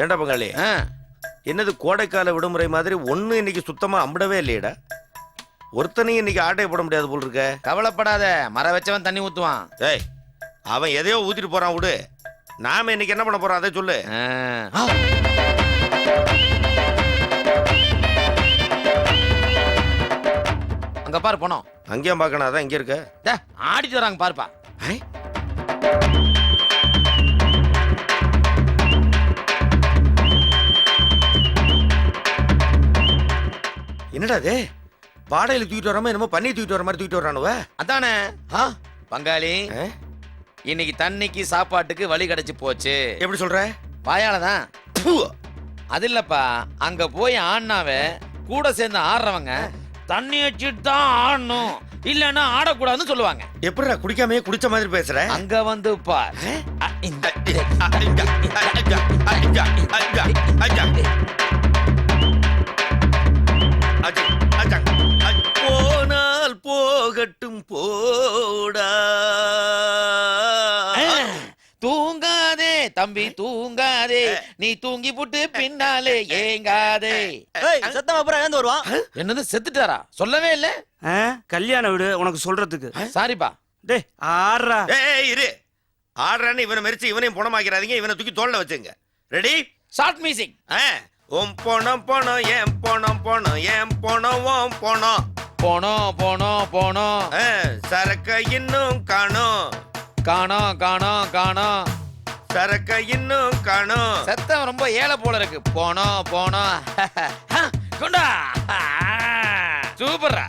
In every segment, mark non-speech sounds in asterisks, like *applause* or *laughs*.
ஏன்டா பங்காளி? என்னது கோடைக்கால விடுமுறை மாதிரி ஒண்ணு இன்னைக்கு சுத்தமா அம்பிடவே இல்லையடா? ஒருத்தனையும் இன்னைக்கு ஆட்டைய போட முடியாது போல் இருக்க கவலைப்படாத. மர வச்சவன் தண்ணி ஊத்துவான். ஏய் அவன் எதையோ ஊத்திட்டு போறான் விடு. நாம இன்னைக்கு என்ன பண்ண போறோம் அதை சொல்லு. அங்க பாரு போனோம். அங்கேயும் பார்க்கணும் அதான் இங்க இருக்க. ஆடிட்டு வராங்க பாருப்பா. என்னடா அது பாடையில தூக்கிட்டு வராம என்னமோ பண்ணி தூக்கிட்டு வர மாதிரி தூக்கிட்டு வரானுவ அதானே? ஆ, பங்காளி? இன்னைக்கு தண்ணிக்கு சாப்பாட்டுக்கு வழி கிடைச்சு போச்சு. எப்படி சொல்ற? பாயால தான். அது இல்லப்பா அங்க போய் ஆடினாவ கூட சேர்ந்து ஆடுறவங்க தண்ணி வச்சுட்டு தான் ஆடணும். இல்லைன்னா ஆடக்கூடாதுன்னு சொல்லுவாங்க. எப்படிடா குடிக்காமயே குடிச்ச மாதிரி பேசுற? அங்க வந்து பார் இந்த போகட்டும் போடா. தூங்காதே தம்பி தூங்காதே. நீ தூங்கி புட்டு பின்னாலே ஏங்காதே. சத்தம் அப்புறம் இழந்து வருவான். என்னது செத்துட்டாரா? சொல்லவே இல்ல. ஆ, கல்யாண வீடு உனக்கு சொல்றதுக்கு. சாரிப்பா. டேய் ஆறா ஏய் இரு. ஆடுறான்னு இவனை மெரிச்சு இவனையும் பணமாக்கிறாதீங்க இவனை தூக்கி தோல்ல வச்சுங்க. ரெடி ஷார்ட் மியூசிக் உன் போனோம் போனோம் ஏன் போனோம் போனோம் ஏன் போனோம் ஓம் போனோம். போனோம் போனோம் போனோம். சரக்க இன்னும் காணோம். காணோம் காணோம் காணோம். சரக்க இன்னும் காணோம். சத்தம் ரொம்ப ஏழை போல இருக்கு. போனோம் போனோம். *laughs* கொண்டா. *laughs* சூப்பரா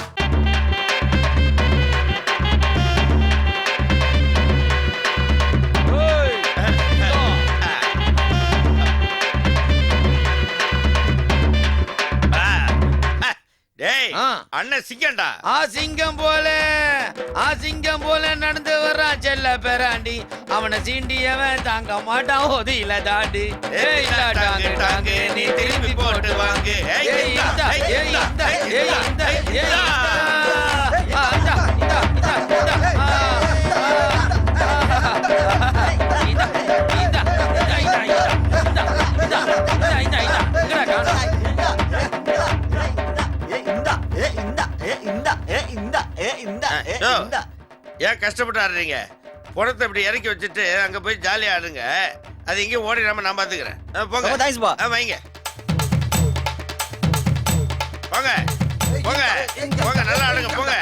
டேய் ஆ. அண்ணன் சிங்கண்டா ஆசிங்கம் போல ஆசிங்கம் போல நடந்து வர்றான் செல்ல பெறாண்டி அவனை சீண்டியவன் தாங்க மாட்டான் ஒதியில தாண்டி ஏய் டாங்கு டாங்கு நீ திரும்பி போட்டு வாங்கு ஏய் இந்தா ஏய் இந்தா ஏய் இந்தா ஏய் இந்தா ஆ, இந்தா இந்தா இந்தா இந்தா ஏ இந்தா ஏ இந்தா ஏ யோ. இந்தா. ஏன் கஷ்டப்பட்டு ஆடுறீங்க குடத்தை இப்படி இறக்கி வச்சுட்டு அங்க போய் ஜாலியா ஆடுங்க அது ஓடி ஓடிடாம நான் பாத்துக்கிறேன். ஆ, போங்க. ரொம்ப ஆ, வைங்க. போங்க. போங்க. போங்க நல்லா ஆடுங்க போங்க.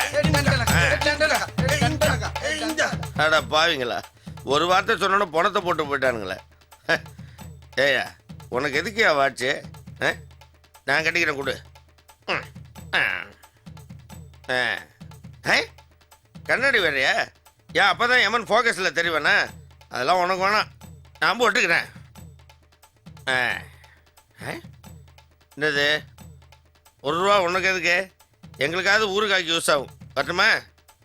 அடா பாவிங்களா. ஒரு வார்த்தை சொன்னோன்னு பணத்தை போட்டு போயிட்டானுங்களே. ஏயா உனக்கு எதுக்கு வாட்சு? நான் கட்டிக்கிறேன் கொடு. ம். ஆ. ஆ. கண்ணாடி வேறையா? ஏன் அப்போ தான் எமன் ஃபோக்கஸில் தெரிவேண்ணா அதெல்லாம் உனக்கு வேணாம். நான் போட்டுக்கிறேன் ஆ. ஆ? என்னது? ஒரு ரூபா உனக்கு எதுக்கு? எங்களுக்காவது ஊருக்காக்கி யூஸ் ஆகும். வரட்டுமா?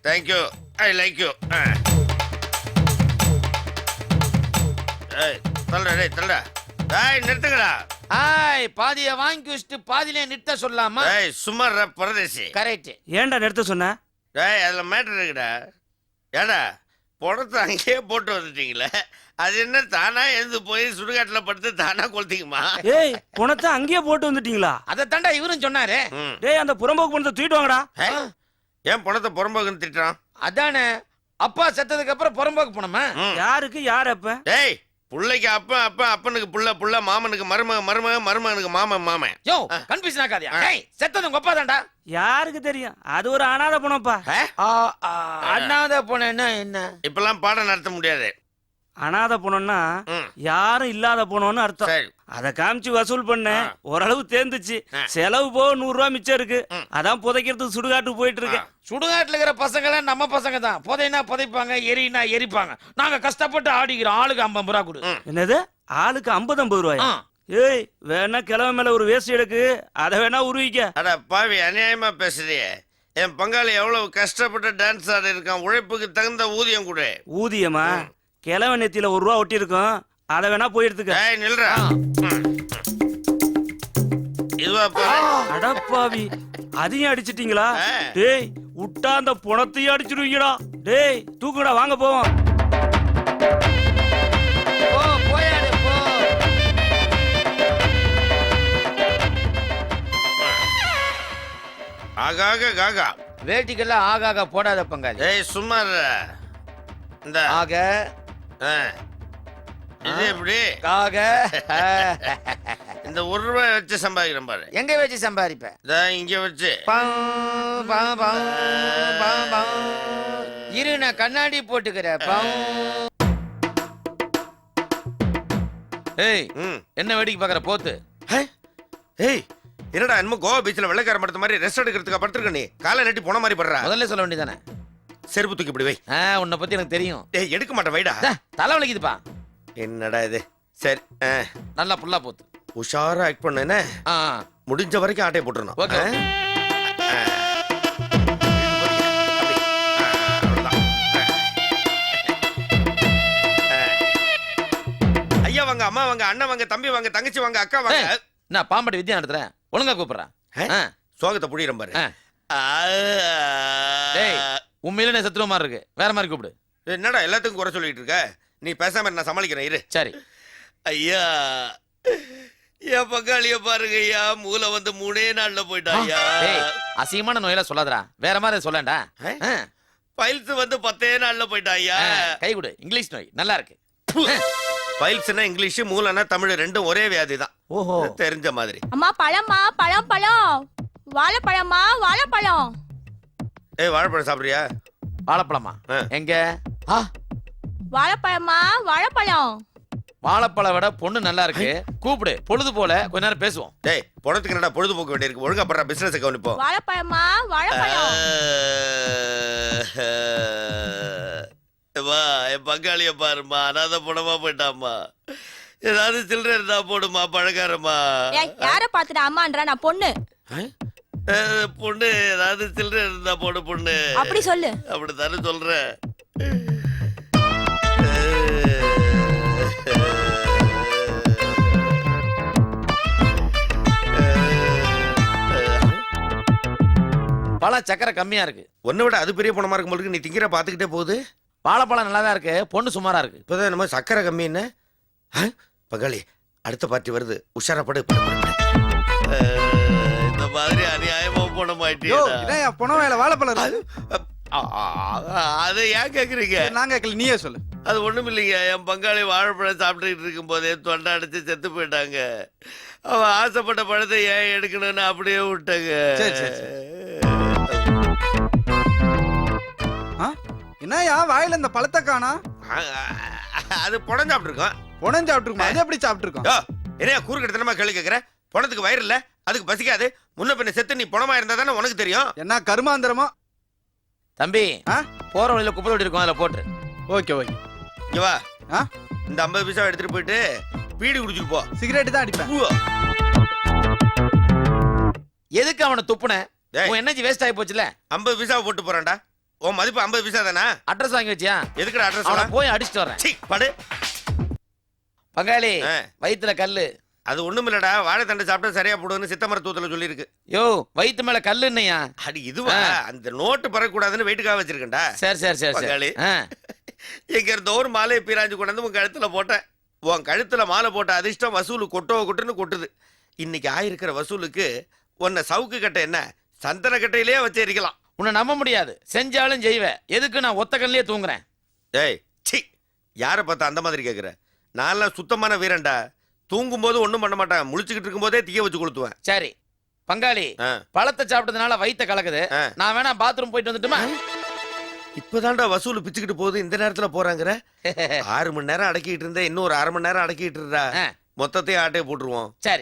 Thank you I like you ஆ. ஏய் தள்ளுடா டேய் தள்ளடா. டேய் நிறுத்துங்கடா. ஆய் பாதிய வாங்கி வச்சுட்டு பாதியிலே நிறுத்த சொல்லாமா டேய் சும்மா பரதேசி. கரெக்ட் ஏன்டா நிறுத்த சொன்ன? டேய் அதில் மேட்ரு இருக்குடா. ஏடா பணத்தை அங்கேயே போட்டு வந்துட்டீங்களே. அது என்ன தானா எழுந்து போய் சுடுகாட்டில் படுத்து தானா கொளுத்திக்குமா? ஏய் பணத்தை அங்கேயே போட்டு வந்துட்டீங்களா? அதை தாண்டா இவரும் சொன்னாரு. டேய் அந்த புறம்போக்கு பணத்தை தூக்கிட்டு வாங்கடா? ஏன் பணத்தை புறம்போக்குன்னு திட்டுறான்? அதானே அப்பா செத்ததுக்கு அப்புறம் புறம்போக்கு போனோமா. யாருக்கு யார் அப்ப? டேய் புள்ளைக்கு அப்பன் அப்பன் அப்பனுக்கு புள்ள புள்ள மாமனுக்கு மருமக மருமக மருமகனுக்கு மாமன் மாமன். யோ கன்ஃபியூஷன் ஆகாதியா. டேய் செத்தது உங்க அப்பா தான்டா. யாருக்கு தெரியும்? அது ஒரு அனாதை பணம்ப்பா அண்ணாத போனேன்னா என்ன? இப்பெல்லாம் பாடம் நடத்த முடியாது. அனாதை பணம்னா ம். யாரும் இல்லாத பணம்னு அர்த்தம். சரி. அத காமிச்சு வசூல் பண்ணேன். ஓரளவு தேர்ந்துச்சு. செலவு போக நூறு ரூபாய் மிச்சம் இருக்கு. அதான் புதைக்கிறதுக்கு சுடுகாட்டுக்கு போயிட்டு இருக்கேன் சுடுகாட்டுல இருக்கிற பசங்க நம்ம பசங்க தான். புதைனா புதைப்பாங்க எரினா எரிப்பாங்க. நாங்க கஷ்டப்பட்டு ஆடிக்கிறோம். ஆளுக்கு ஐம்பது ரூபா கொடு. என்னது? ஆளுக்கு ஐம்பது ஐம்பது ரூபாயா. ஏய் வேணா கிழமை மேல ஒரு வேஸ்ட் எடுக்கு. அதை வேணா உருவிக்க. அட பாவி அநியாயமா பேசுறியே. என் பங்காளி எவ்வளவு கஷ்டப்பட்டு டான்ஸ் ஆடி இருக்கான் உழைப்புக்கு தகுந்த ஊதியம் கொடு. ஊதியமா? கிழமை நெத்தியில ஒரு ரூபா ஒட்டி இருக்கும் அதை வேணா போய் எடுத்துக்க. ஏய் நில்றா. இதுவா அடப்பாவி அதையும் அடிச்சிட்டீங்களா. டேய் விட்டா அந்த புணத்தையும் அடிச்சிருவீங்கடா டேய் தூக்குடா வாங்க போவோம். ஆகாக காகா. வேட்டிக்கெல்லாம் ஆகாக போடாத பங்காளி. ஏய் சும்மா. இந்த. ஆக. ஆ. இது எப்படி? காக. *laughs* இந்த ஒரு ரூபாய் வச்சு சம்பாதிக்கிறேன் பாரு. எங்க வச்சு சம்பாதிப்ப? இதா இங்க வச்சு. இரு நான் கண்ணாடி போட்டுக்கிறேன். ஏய் ம். என்ன வேடிக்கை பாக்குற போத்து. ஹே? ஏய் என்னடா என்னமோ கோவா பீச்ல வெள்ளைக்கார படுத்த மாதிரி ரெஸ்ட் எடுக்கிறதுக்கு படுத்துருக்க நீ? காலை நட்டி போன மாதிரி படுறா. முதல்ல சொல்ல வேண்டியதானே செருப்பு தூக்கி இப்படி வை. ஆ உன்னை பத்தி எனக்கு தெரியும். ஏய் எடுக்க மாட்டேன் வைடா. தலை வலிக்குதுப்பா. என்னடா இது சரி ஆ, நல்லா புல்லா போத்து உஷாரா ஆக்ட் பண்ண என்ன ஆ முடிஞ்ச வரைக்கும் ஆட்டையை போட்டுருணும் ஓகே. ஆ? ஆ. அப்படி. ஆ, அவ்வளவுதான். ஆ. ஆ. ஐயா வாங்க அம்மா வாங்க அண்ணன் வாங்க தம்பி வாங்க தங்கச்சி வாங்க அக்கா வாங்க ஏய், நான் பாம்படி வித்யா நடத்துறேன் ஒழுங்கா கூப்பிடுறேன் ஆ? ஆ. சோகத்தை புடிக்கிறேன் பாரு ஆ. ஆ. டேய் உண்மையில நான் செத்துருவ மாதிரி இருக்கு வேற மாதிரி கூப்பிடு என்னடா எல்லாத்துக்கும் குறை சொல்லிட்டு இருக்க நீ பேசாம நான் சமாளிக்கிறேன் இரு. சரி. ஐயா என் பங்காளிய பாருங்க ஐயா. மூளை வந்து மூணே நாள்ல போயிட்டா ஐயா. அசிங்கமான நோயெல்லாம் சொல்லாதடா. வேற மாதிரி சொல்லண்டா? பைல்ஸ் வந்து பத்தே நாள்ல போயிட்டா ஐயா. கை கொடு. இங்கிலீஷ் நோய் நல்லா இருக்கு. பைல்ஸ்னா இங்கிலீஷ் மூளைனா தமிழ் ரெண்டும் ஒரே வியாதி தான். ஓஹோ. தெரிஞ்ச மாதிரி. அம்மா பழம்மா பழம் பழம். வாழைப்பழம்மா வாழைப்பழம். ஏய் வாழைப்பழம் சாப்பிடுறியா? வாழைப்பழமா? ஆ. எங்க? ஆ. வாழைப்பழம்? வாழைப்பழம். விட பொண்ணு நல்லா இருக்கு. கூப்பிடு. பொழுது போல கொஞ்ச நேரம் பேசுவோம். டேய் பணத்துக்கு என்னடா பொழுதுபோக்கு வேண்டியிருக்கு? ஒழுங்கா பண்ற பிசினஸ் கவனிப்போம் வாழைப்பழம்மா வாழைப்பழம்? வா என் பங்காளிய பாருமா அனாத பணமா போயிட்டாமா ஏதாவது சில்லறை இருந்தா போடுமா பழக்காரமா ஏய் யார பாத்துட்டு அம்மான்றா? நான் பொண்ணு. பொண்ணு ஏதாவது சில்லறை இருந்தா போடு பொண்ணு. அப்படி சொல்லு. அப்படித்தானே சொல்றேன். பழம் சக்கரை கம்மியா இருக்கு. உன்னை விட அது பெரிய பணமா இருக்கும் போது நீ திங்கிற பாத்துக்கிட்டே போகுது. வாழைப்பழம் நல்லா தான் இருக்கு பொண்ணு சுமாரா இருக்கு. இப்பதான் நம்ம சக்கரை கம்மி என்ன? ஆ? பங்காளி அடுத்த பார்ட்டி வருது. உஷாரப்படு இந்த மாதிரி அநியாயமா யோ இதான் பொண வேலை வாழைப்பழம். அதை ஏன் கேக்குறீங்க? நான் கேட்கல நீயே சொல்லு. அது ஒண்ணும் இல்லைங்க. என் பங்காளி வாழைப்பழம் சாப்பிட்டுக்கிட்டு இருக்கும் போதே தொண்டை அடிச்சு செத்து போயிட்டாங்க. அவன் ஆசைப்பட்ட பழத்தை ஏன் எடுக்கணும்னு அப்படியே விட்டாங்க. என்னய்யா வாயில இந்த பழத்தை காணா? அது பணம் சாப்பிட்டுருக்கோம். புணம் சாப்பிட்டுருக்கோம்? அது எப்படி சாப்பிட்டுருக்கோம்? யோ என்னையா கூறுகட்டத்தனமா கேள்வி கேட்குற பணத்துக்கு வயிறு இல்ல அதுக்கு பசிக்காது. முன்ன பின்ன செத்து நீ பணமா இருந்தா தானே உனக்கு தெரியும். என்ன கருமாந்திரமோ? தம்பி ஆ? போற வழியில குப்பை தொட்டி இருக்கும் அதில் போட்டு. Okay okay. இங்க வா. ஆ? இந்த ஐம்பது பைசா எடுத்துட்டு போயிட்டு பீடி குடிச்சிட்டு போ. சிகரெட் தான் அடிப்பேன். எதுக்கு அவனை துப்புன. உன் எனர்ஜி வேஸ்ட் ஆகி போச்சுல. ஐம்பது பைசா போட்டு போறான்டா. உன் மதிப்பு ஐம்பது பைசா தானா? அட்ரஸ் வாங்கி வச்சியா? எதுக்குடா அவனை அட்ரஸ் போய் அடிச்சுட்டு வரேன் சீ படு. பங்காளி ஆ. வயித்துல கல்லு. அது ஒண்ணும் இல்லடா வாழைத்தண்டை சாப்பிட்டா சரியா போடுன்னு சித்த மருத்துவத்துல சொல்லியிருக்கு. யோ வயித்து மேல கல்லு என்னையா அடி இதுவா. அந்த நோட்டு பறக்கூடாதுன்னு வெயிட்டுக்காக வச்சிருக்கேன்டா. சரி சரி சரி பங்காளி. சரி ஆ. எங்க இருந்த ஒரு மாலையை பீராஞ்சு கொண்டாந்து உன் கழுத்துல போட்டேன். உன் கழுத்துல மாலை போட்ட அதிர்ஷ்டம் வசூல் கொட்டோ கொட்டுன்னு கொட்டுது. இன்னைக்கு ஆயிருக்கிற வசூலுக்கு உன்னை சவுக்கு கட்டை என்ன? சந்தன கட்டையிலே வச்சு எரிக்கலாம். உன்னை நம்ப முடியாது. செஞ்சாலும் செய்வேன் எதுக்கு நான் ஒத்த கல்லையே தூங்குறேன்? டேய் சி. யாரை பார்த்தா அந்த மாதிரி கேட்குற நான்லாம் சுத்தமான வீரன்டா. தூங்கும்போது ஒன்றும் பண்ண மாட்டேன். முழிச்சுக்கிட்டு இருக்கும்போதே தீய வச்சு கொளுத்துவேன். சரி. பங்காளி ஆ. பழத்தை சாப்பிட்டதுனால வயித்த கலக்குது. ஆ. நான் வேணா பாத்ரூம் போயிட்டு வந்துட்டுமா? இப்பதான்டா வசூல் பிச்சுக்கிட்டு போகுது. இந்த நேரத்துல போறாங்கற? *laughs* ஆறு மணி நேரம் அடக்கிட்டு இருந்தேன். இன்னும் ஒரு அரை மணி நேரம் அடக்கிட்டு இருந்தா. ஆ. மொத்தத்தையும் ஆட்டையை போட்டுருவோம். சரி.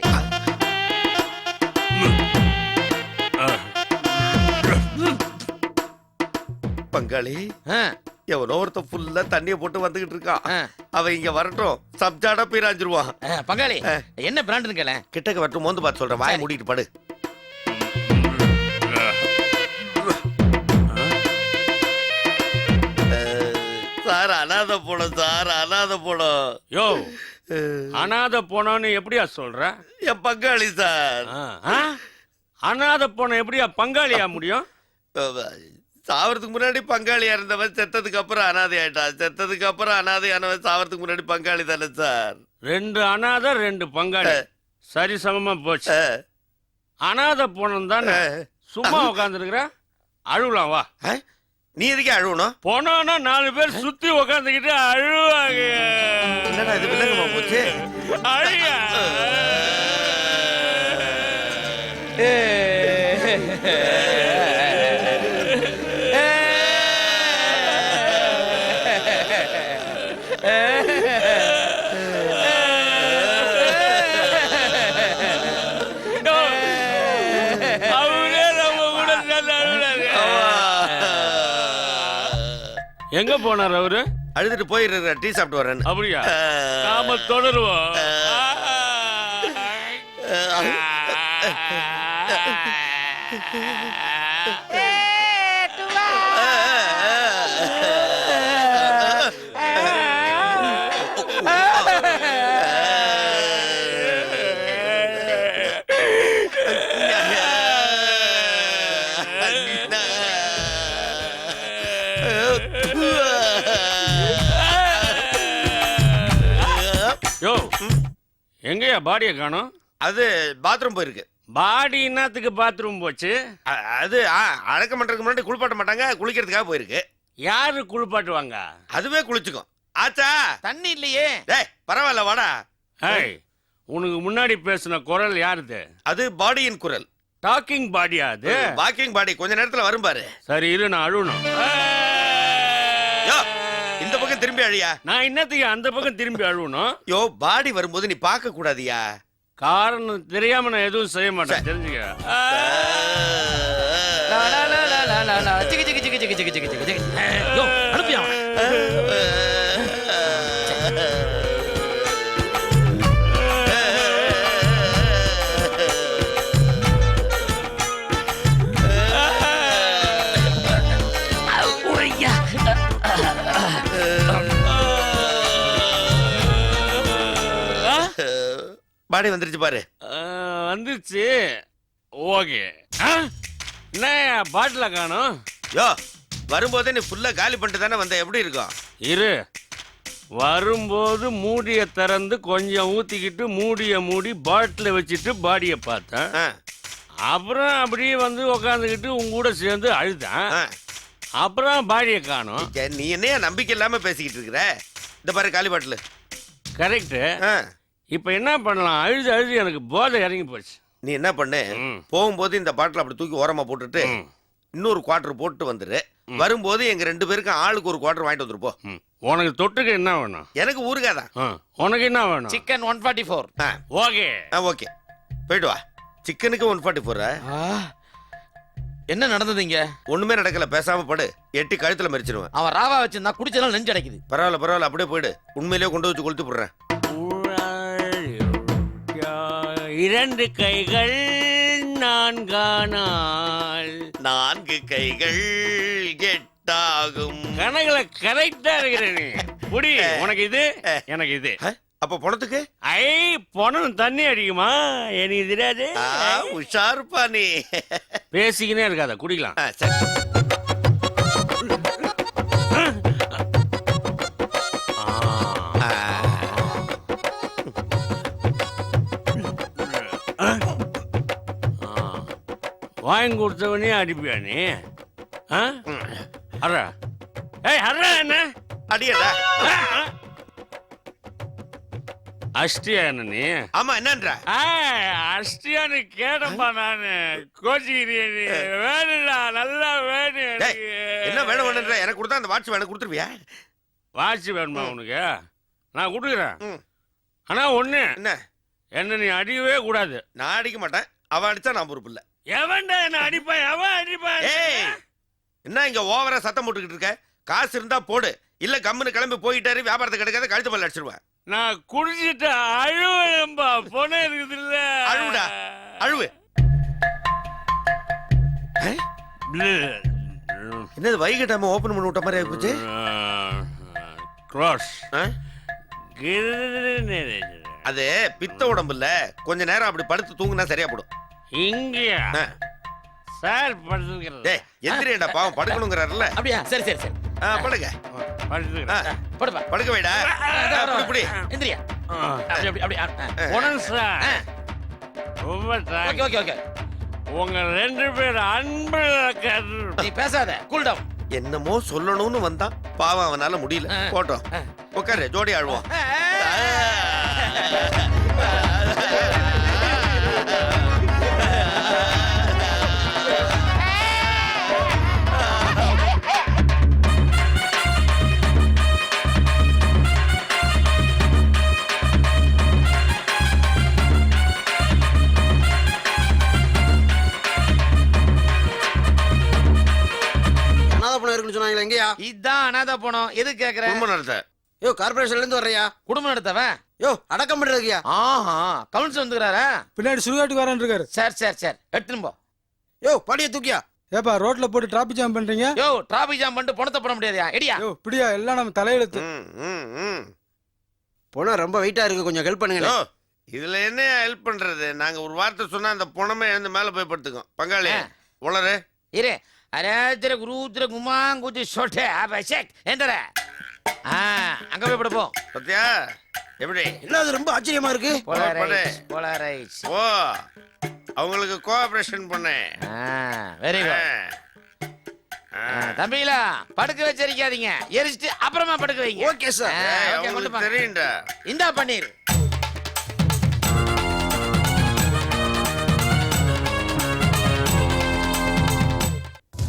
பங்காளி. ஆ, எவனோ ஒருத்தன் ஃபுல்லா தண்ணியை போட்டு வந்துகிட்டு இருக்கான். ஆ. அவன் இங்க வரட்டும். சப்ஜாடா பீராஞ்சிருவான் பங்காளி ஆ. என்ன பிராண்டுன்னு கேள. கிட்டக்க வரட்டும் மோந்து பார்த்து சொல்றேன். வாயை. மூடிட்டு படு. சார் அனாத போடும் சார் அனாத போடும் யோ அனாதை போனோன்னு எப்படியா சொல்ற? என் பங்காளி சார்? அனாதை போன எப்படியா பங்காளியா முடியும்? சாவறதுக்கு முன்னாடி பங்காளியா இருந்தவன் செத்ததுக்கு அப்புறம் அனாதை ஆயிட்டான். செத்ததுக்கு அப்புறம் அனாதையானவன் சாவறதுக்கு முன்னாடி பங்காளி தானே சார். ரெண்டு அனாதை ரெண்டு பங்காளி. சரி சமமா போச்சு. அனாதை போனோம் தானே. சும்மா உட்காந்துருக்குற அழுவலாம் வா. நீ எதுக்கே அழுவணும்? போனோன்னா நாலு பேர் சுத்தி உட்காந்துக்கிட்டு அழுவாங்க. என்னடா இது வில்லங்கமா போச்சு? அழுயா. அவரே நம்ம கூட அழுவுறாரு. எங்க போனார் அவரு? அழுதுட்டு போயிடுற டீ சாப்பிட்டு வரேன்னு. அப்படியா? நாம தொடருவோம். யோ எங்கயா பாடிய காணோம்? அது பாத்ரூம் போயிருக்கு. பாடி என்னத்துக்கு பாத்ரூம் போச்சு? அ- அது ஆ, அடக்கம் பண்றதுக்கு முன்னாடி குளிப்பாட்ட மாட்டாங்க குளிக்கிறதுக்காக போயிருக்கு. யாரு குளிப்பாட்டுவாங்க? அதுவே குளிச்சுக்கும். ஆச்சா? தண்ணி இல்லையே. டேய் பரவாயில்ல வாடா. ஏய் உனக்கு முன்னாடி பேசின குரல் யாருது? அது பாடியின் குரல். டாக்கிங் பாடியா அது? வாக்கிங் பாடி கொஞ்ச நேரத்துல வரும் பாரு. சரி இரு நான் அழுவணும். யோ இந்த பக்கம் திரும்பி அழியா நான் என்னத்துக்கு அந்த பக்கம் திரும்பி அழுவணும்? யோ பாடி வரும்போது நீ பார்க்க கூடாதியா? காரணம் தெரியாம நான் எதுவும் செய்ய மாட்டேன் தெரிஞ்சுக்க. லா. பாடி வந்துருச்சு பாரு. வந்துருச்சு. ஓகே. என்ன பாட்டில காணும். யோ வரும்போதே நீ ஃபுல்லா காலி பண்ணிட்டு தானே வந்த? எப்படி இருக்கும்? இரு. வரும்போது மூடிய திறந்து கொஞ்சம் ஊத்திக்கிட்டு மூடிய மூடி பாட்டில வச்சுட்டு பாடியை பார்த்தேன். அப்புறம் அப்படியே வந்து உக்காந்துக்கிட்டு உங்க கூட சேர்ந்து அழுதேன். அப்புறம் பாடியை காணும். நீ என்னையா நம்பிக்கை இல்லாம பேசிக்கிட்டு இருக்கிற? இந்த பாரு காலி பாட்டில். கரெக்டு இப்போ என்ன பண்ணலாம்? அழுது அழுது எனக்கு போதை இறங்கி போச்சு. நீ என்ன பண்ணு. போகும்போது இந்த பாட்டில் அப்படி தூக்கி ஓரமா போட்டுட்டு இன்னொரு குவார்டர் போட்டு வந்துரு. வரும்போது எங்க ரெண்டு பேருக்கும் ஆளுக்கு ஒரு குவார்டர் வாங்கிட்டு வந்துருப்போ ம். உனக்கு தொட்டுக்க என்ன வேணும்? எனக்கு ஊருகாதான் ஆ, உனக்கு என்ன வேணும்? சிக்கன் ஒன் ஃபார்ட்டி ஃபோர் ஆ. ஓகே. ஆ ஓகே. போயிட்டு வா. சிக்கனுக்கு ஒன் ஃபார்ட்டி ஃபோர் என்ன நடந்தது இங்க? ஒண்ணுமே நடக்கல. பேசாம படு. எட்டி கழுத்துல மறிச்சிருவேன். அவன் ராவா வச்சிருந்தா குடிச்சதால நெஞ்சு அடைக்குது. பரவாயில்ல பரவாயில்ல. அப்படியே போயிடு. உண்மையிலேயே கொண்டு வச்சு கொளுத்து போடுறேன். இரண்டு கைகள் நான்கானால் நான்கு கைகள் எட்டாகும். கணக்குல கரெக்டா இருக்கிற நீ புடி உனக்கு இது எனக்கு இது. அப்ப பணத்துக்கு? ஐ பணம் தண்ணி அடிக்குமா? எனக்கு தெரியாது உஷாருப்பா நீ. பேசிக்கினே இருக்காத குடிக்கலாம். சரி. வாங்கி கொடுத்தவனே அடிப்பியா நீ. ஆ? அர்ரா. ஏய் அர்ரா என்ன? அடியடா. என்ன நீ? ஆமா என்னன்ற? ஆ, அஷ்டியான்னு கேட்டப்பா நானு. கோச்சிக்கிறிய நீ. வேணுடா நல்லா வேணும். என்ன வேணும் வேணுன்ற? எனக்கு கொடுத்தா அந்த வாட்ச் வேணும் கொடுத்துருவியா? வாட்ச் வேணுமா உனக்கு? நான் கொடுக்குறேன். ஆனா ஒண்ணு என்ன? என்ன நீ அடிக்கவே கூடாது. நான் அடிக்க மாட்டேன். அவன் அடிச்சா நான் பொறுப்பு இல்ல. எவன்டா என்ன அடிப்பான் எவன் அடிப்பான் ஏய் என்ன இங்க ஓவரா சத்தம் போட்டுக்கிட்டு இருக்க? காசு இருந்தா போடு. இல்ல கம்முன்னு கிளம்பி போயிட்டாரு வியாபாரத்தை கிடைக்காத கழுத்து மேல அடிச்சிருவேன் நான் குடிச்சிட்டு அழுவேன்பா பொண்ணு இருக்குது இல்ல. அழுவுடா, அழுவு. என்னது வைகிட்டாம ஓபன் பண்ணி விட்ட மாதிரி ஆயிப்போச்சு? க்ராஸ் ஆ? அது பித்த உடம்பு இல்ல கொஞ்ச நேரம் அப்படி படுத்து தூங்குனா சரியா போடும். இங்கயா? ஆ. சார் படுத்துக்கிறேன் டேய் எந்திரியடா பாவம் படுக்கணுங்கிறாருல்ல. அப்படியா? சரி சரி சரி. ஆ, படுங்க. படுத்துக்கிறேன் ஆ, படுப்பா. படுக்க வைடா. ஆ, இப்படி எந்திரியா. அப்படி அப்படி அப்படி ஆ, ஆ. உடனே சார். ஆ. ரொம்ப ஓகே thanks. Okay okay. உங்க ரெண்டு பேர் அன்பு நீ பேசாத. கூல் டவுன் என்னமோ சொல்லணும்னு வந்தான். பாவம் அவனால முடியல. ஆ. போட்டோம். ஆ. உட்காரு ஜோடி ஆழ்வோம். அனாதை அனாதை போனோம்? எது கேக்குற? குடும்பம் நடத்த. யோ கார்பரேஷன்ல இருந்து வர்றியா? குடும்பம் நடத்தவன்? யோ அடக்கம் பண்றதுக்கியா? ஆஹா கவுன்சில் வந்துக்கிறாரா? பின்னாடி சுடுகாட்டுக்கு வரேன் இருக்காரு சரி சரி சரி. எடுத்துன்னு போ. யோ படிய தூக்கியா? ஏப்பா ரோட்ல போட்டு டிராபிக் ஜாம் பண்றீங்க? யோ டிராபிக் ஜாம் பண்ணிட்டு பணத்தை போட முடியாதுயா? எடியா யோ பிடியா எல்லாம் நம்ம தலையெழுத்து. ம், ம், ம். பணம் ரொம்ப வெயிட்டா இருக்கு கொஞ்சம் ஹெல்ப் பண்ணுங்க இதுல என்ன ஹெல்ப் பண்றது? நாங்க ஒரு வார்த்தை சொன்னா அந்த புணமே எழுந்து மேல போய் படுத்துக்கும். பங்காளி. உளரு இரு. அரேத்திர குருத்திர குமாங்குதி சொட்டே. அபிஷேக் எந்தர. ஆ அங்க போய் படுப்போம். பத்தியா? எப்படி? என்ன அது ரொம்ப ஆச்சரியமா இருக்கு? போலாரைஸ் போலாரைஸ் ஓ அவங்களுக்கு கோஆபரேஷன் பண்ணேன் வெரி குட் தம்பிகளா படுக்க வச்சிருக்காதீங்க. எரிச்சிட்டு அப்புறமா படுக்க வைங்க. Okay sir. தெரியும்டா. இந்தா பன்னீர்.